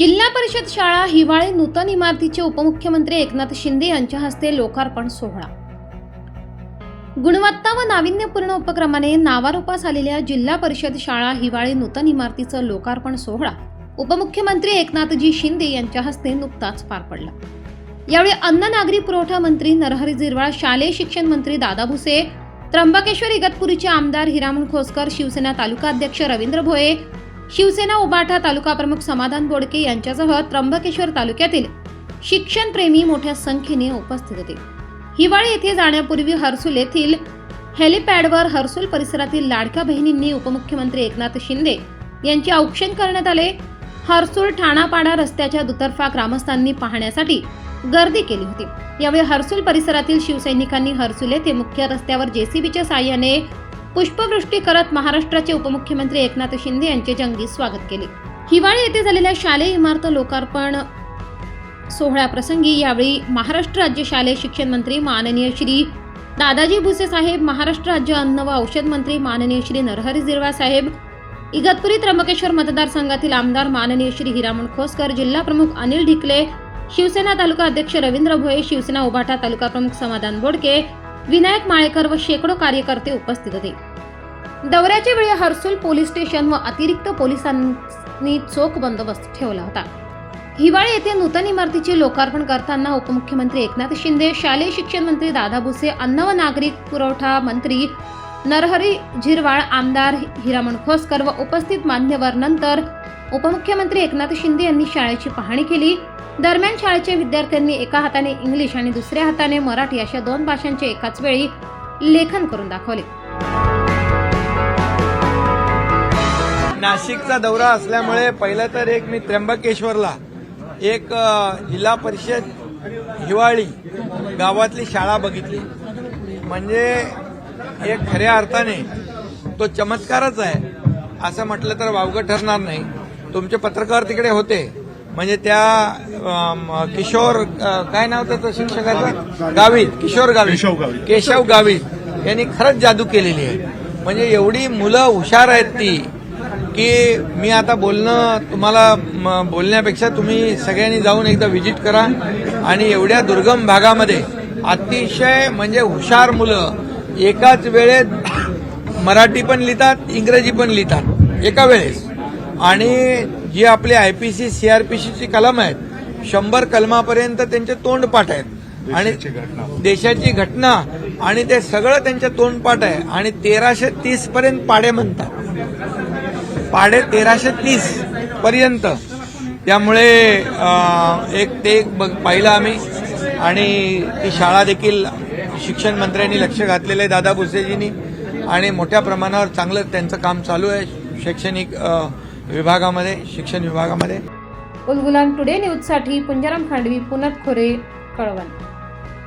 जिल्हा परिषद शाळा हिवाळी नूतन इमारतीचे उपमुख्यमंत्री एकनाथ शिंदे यांच्या हस्ते लोकार्पण सोहळा. गुणवत्ता व नाविन्यपूर्ण उपक्रमाने नावारूपास आलेल्या जिल्हा परिषद शाळा हिवाळी नूतन इमारतीचं लोकार्पण सोहळा उपमुख्यमंत्री एकनाथजी शिंदे यांच्या हस्ते नुकताच पार पडला. यावेळी अन्न नागरी पुरवठा मंत्री नरहरी झिरवाळ शालेय शिक्षण मंत्री दादा भुसे त्र्यंबकेश्वर इगतपुरीचे आमदार हिरामण खोसकर शिवसेना तालुका अध्यक्ष रवींद्र भोये शिवसेना उबाठा तालुका प्रमुख समाधान बोडके यांच्यासह त्र्यंबकेश्वर तालुक्यातील शिक्षणप्रेमी मोठ्या संख्येने उपस्थित होते. हिवाळी येथे जाण्यापूर्वी हर्सुल येथील हेलिपॅडवर हर्सुल परिसरातील लाडक्या बहिणींनी उपमुख्यमंत्री एकनाथ शिंदे यांचे औक्षण करण्यात आले. हर्सुल ठाणापाडा रस्त्याच्या दुतर्फा ग्रामस्थांनी पाहण्यासाठी गर्दी केली होती. यावेळी हर्सुल परिसरातील शिवसैनिकांनी हर्सुल येथे मुख्य रस्त्यावर जेसीबीच्या साह्याने पुष्पवृष्टी करत महाराष्ट्राचे उपमुख्यमंत्री एकनाथ शिंदे यांचे जंगी स्वागत केले. हिवाळी येथे झालेल्या शालेय इमारत लोकार्पण सोहळ्याप्रसंगी यावेळी महाराष्ट्र राज्य शालेय शिक्षण मंत्री माननीय श्री दादाजी भुसे साहेब महाराष्ट्र राज्य अन्न व औषध मंत्री माननीय श्री नरहरी झिरवा साहेब इगतपुरी त्र्यंबकेश्वर मतदारसंघातील आमदार माननीय श्री हिरामण खोसकर जिल्हा प्रमुख अनिल ढिकले शिवसेना तालुका अध्यक्ष रवींद्र भोये शिवसेना उभाटा तालुका प्रमुख समाधान बोडके विनायक माळेकर व शेकडो कार्यकर्ते उपस्थित होते. दौऱ्याच्या वेळी हर्सुल पोलीस स्टेशन व अतिरिक्त पोलिसांनी चोख बंदोबस्त ठेवला होता. हिवाळी येथे नूतन इमारतीचे लोकार्पण करताना उपमुख्यमंत्री एकनाथ शिंदे शालेय शिक्षण मंत्री दादा भुसे अन्न व नागरिक पुरवठा मंत्री नरहरी झिरवाळ आमदार हिरामण खोसकर व उपस्थित मान्यवर नंतर उपमुख्यमंत्री एकनाथ शिंदे यांनी शाळेची पाहणी केली. दरम्यान शाळेच्या विद्यार्थ्यांनी एका हाताने इंग्लिश आणि दुसऱ्या हाताने मराठी अशा दोन भाषांचे एकाच वेळी लेखन करून दाखवले. नाशिकचा दौरा असल्यामुळे पहिलं तर एक मी त्र्यंबकेश्वरला एक जिल्हा परिषद हिवाळी गावातली शाळा बघितली. म्हणजे एक खऱ्या अर्थाने तो चमत्कारच आहे. असं म्हटलं तर वावगं ठरणार नाही. तुमचे पत्रकार तिकडे होते. म्हणजे त्या किशोर काय नाव त्याचं शिक्षकाचं? गावित किशोर गावित. केशव गावित. यांनी खरंच जादू केलेली आहे. म्हणजे एवढी मुलं हुशार आहेत ती की मी आता बोलणं तुम्हाला बोलण्यापेक्षा तुम्ही सगळ्यांनी जाऊन एकदा व्हिजिट करा. आणि एवढ्या दुर्गम भागामध्ये अतिशय म्हणजे हुशार मुलं एकाच वेळेत मराठी पण लिहितात इंग्रजी पण लिहितात एका वेळेस. आणि जी आपली आयपीसी सीआरपीसीची कलम आहेत शंभर कलमापर्यंत त्यांचे तोंडपाठ आहेत. आणि देशाची घटना. आणि ते सगळं त्यांच्या तोंडपाठ आहे. आणि तेराशे तीस पर्यंत पाडे म्हणतात. पाडे तेराशे तीस पर्यंत. त्यामुळे एक ते एक बघ- पाहिलं आम्ही. आणि ती शाळा देखील शिक्षण मंत्र्यांनी लक्ष घातलेलं आहे दादा भुसेजींनी. आणि मोठ्या प्रमाणावर चांगलं त्यांचं काम चालू आहे. शैक्षणिक विभागामध्ये शिक्षण विभागामध्ये? उलगुलान टुडे न्यूजसाठी पुंजाराम खांडवी पुनत खोरे कळवण.